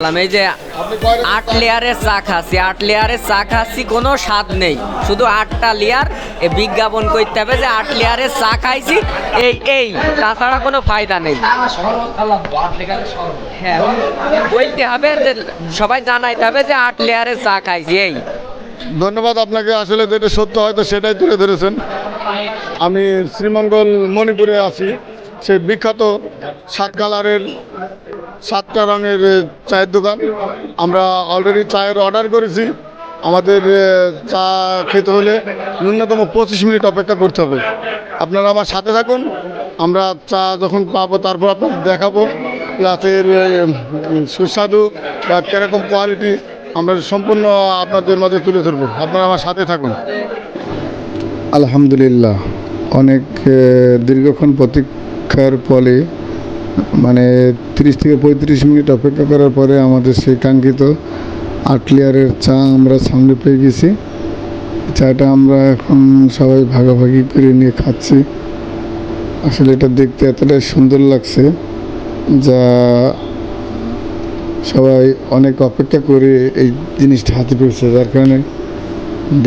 এই যে আট লেয়ারের চা খাচ্ছি, আট লেয়ারের চা খাচ্ছি, কোনো স্বাদ নেই। শুধু আটটা লেয়ার বিজ্ঞাপন করতে হবে যে আট লেয়ারের চা খাইছি, এই এই, তাছাড়া কোনো ফায়দা নেই। হ্যাঁ বলতে হবে যে, সবাই জানাইতে হবে যে আট লেয়ারের চা খাইছি, এই। ধন্যবাদ আপনাকে, আসলে যেটা সত্য হয়তো সেটাই তুলে ধরেছেন। আমি শ্রীমঙ্গল মণিপুরে আছি। সেই বিখ্যাত সাত কালারের সাতটা রঙের চায়ের দোকান। আমরা অলরেডি চায়ের অর্ডার করেছি। আমাদের চা খেতে হলে ন্যূনতম পঁচিশ মিনিট অপেক্ষা করতে হবে। আপনারা আমার সাথে থাকুন। আমরা চা যখন পাবো তারপর আপনাদের দেখাবো। উম, সুস্বাদু বা কীরকম কোয়ালিটি আমরা সম্পূর্ণ আপনাদের মাঝে তুলে ধরবো। আপনারা আমার সাথে থাকুন। আলহামদুলিল্লাহ। অনেক দীর্ঘক্ষণ দীর্ঘক্ষণ প্রতীক্ষার ফলে মানে তিরিশ থেকে পঁয়ত্রিশ মিনিট অপেক্ষা করার পরে আমাদের সেই কাঙ্ক্ষিত আট লেয়ারের চা আমরা সামনে পেয়ে গেছি। চাটা আমরা এখন সবাই ভাগাভাগি করে নিয়ে খাচ্ছি। আসলে এটা দেখতে এতটাই সুন্দর লাগছে যা সবাই অনেক অপেক্ষা করে এই জিনিসটা হাতে পেয়েছে, যার কারণে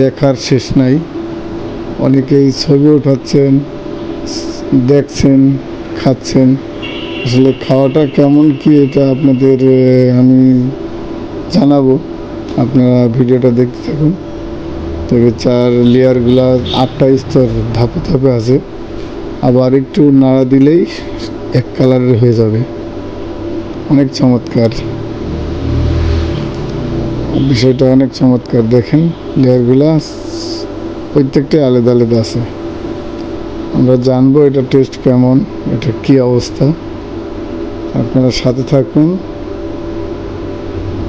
দেখার শেষ নাই। অনেকেই ছবি উঠাচ্ছেন, দেখছেন। খাচ্ছেন। আসলে খাওয়াটা কেমন কি এটা আপনাদের আমি জানাব। আপনারা ভিডিওটা দেখতে থাকুন। তবে চার লেয়ারগুলা আটটা স্তর ধাপে ধাপে আছে। আবার একটু নাড়া দিলেই এক কালারের হয়ে যাবে। অনেক চমৎকার। বিষয়টা অনেক চমৎকার, দেখেন লেয়ারগুলা প্রত্যেকটাই আলাদা আলাদা আছে। আমরা জানব এটা টেস্ট কেমন, এটা কি অবস্থা। আপনারা সাথে থাকুন।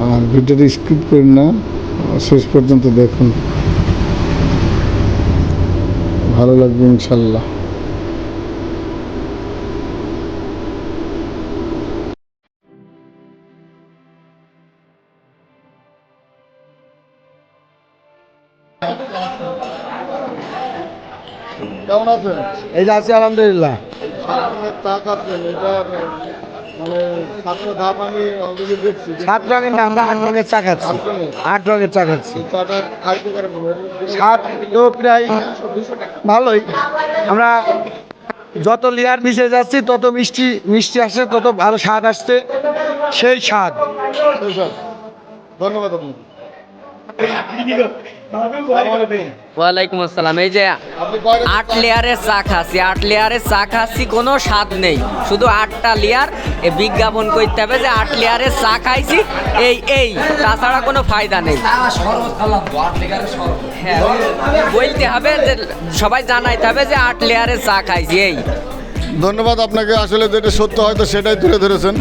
আর ভিডিওটা স্কিপ করেন না, শেষ পর্যন্ত দেখুন। ভালো লাগবে ইনশাল্লাহ। কেমন আছেন? এই যে আছি আলহামদুলিল্লাহ। মানে সাত রঙের না আমরা আট রঙের চা খাচ্ছি আট রঙের? চা খাচ্ছি সাত তো প্রায় ভালোই। আমরা যত লেয়ার মিশে যাচ্ছি তত মিষ্টি মিষ্টি আসছে তত ভালো স্বাদ আসছে। সেই স্বাদ। ধন্যবাদ আপনাকে। ওয়ালাইকুম আসসালাম। এই যে আট লেয়ারের চা খাচ্ছি। আট লেয়ারের চা খাচ্ছি, কোনো স্বাদ নেই। শুধু আটটা লেয়ার বিজ্ঞাপন করতে হবে যে আট লেয়ারের চা খাইছি। এই এই, তাছাড়া কোনো ফায়দা নেই। হ্যাঁ বলতে হবে যে সবাই জানাইতে হবে যে আট লেয়ারের চা খাইছি, এই। ধন্যবাদ আপনাকে। আসলে যেটা সত্য হয়তো সেটাই তুলে ধরেছেন।